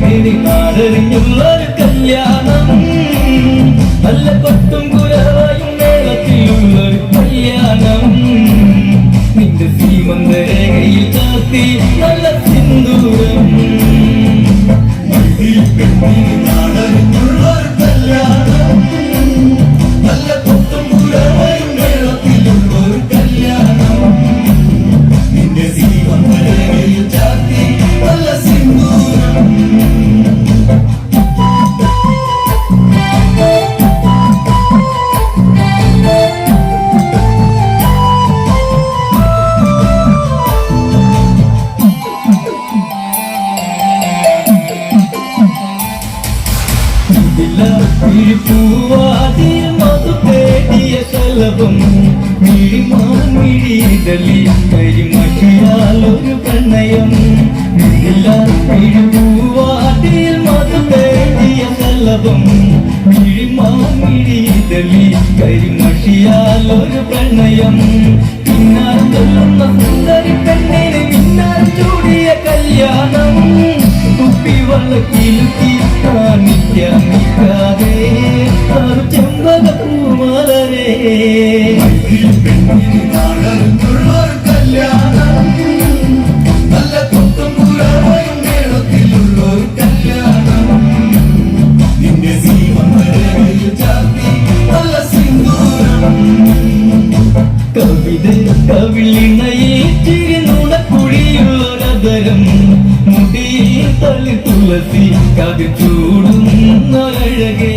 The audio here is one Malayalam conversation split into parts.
പെണ്ണിന് നാടറിഞ്ഞുള്ളൊരു കല്യാണം. നല്ല കൊട്ടും കുരവായും മേളത്തിലുള്ളൊരു കല്യാണം. നിന്റെ സീമന്ത രേഖയിൽ ചാർത്തി നല്ല സിന്ദൂരം. ഈ പൂവാതിൽ മധു തേടിയ ശലഭം മിഴിമാമിഴിതലി കരിമഷിയാൽ ഒരു പ്രണയം. പൂവാതിൽ മധു തേടിയ ശലഭം മിഴിമാമിഴിതലി കരിമഷിയാൽ ഒരു പ്രണയം. പിന്നാൽ ചൊല്ലുന്ന സുന്ദരി പെണ്ണിന് മിന്നാൽ ചൂടിയ കല്യാണം. കുപ്പിവളക്കിലുക്കി കാണിക്കാൻ നിൽക്കാതെ ചെമ്പകപ്പൂമലരേ കവിത കവിളിണയിൽ നുണക്കുഴിയുള്ളൊരതരം മുടിയിൽ തളി തുളസി കവി ചൂടുന്നൊരഴകേ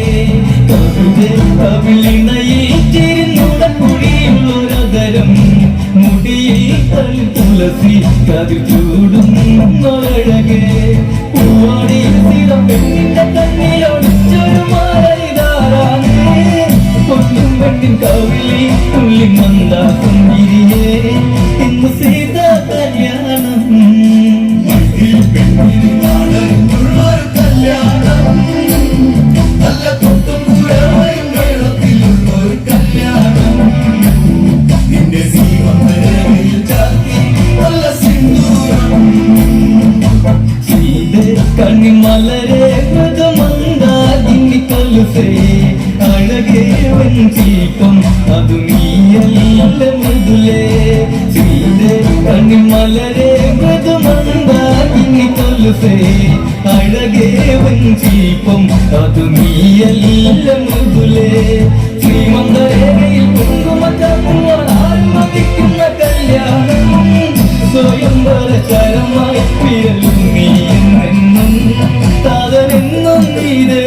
കവിത കവിളിണയിൽ നുണക്കുഴിയുള്ളൊരതരം മുടിയിൽ തളി തുളസി കവി ചൂടുന്നൊരഴകേ പൂവാടിയിൽ സ്ഥിരം പെണ്ണിന്റെ കണ്ണിലൊളിച്ചൊരു മാറിതാരാണേ പൊന്നും പെണ്ണിൻ കവിളി തുള്ളി മന്ദാസം கன்னி மலரே மகமந்தாதினி கலுசே அழகே வெண் தீபம் அது நீயல்ல முதுலே. சீதே கன்னி மலரே மகமந்தாதினி கலுசே அழகே வெண் தீபம் அது நீயல்ல முதுலே. need it.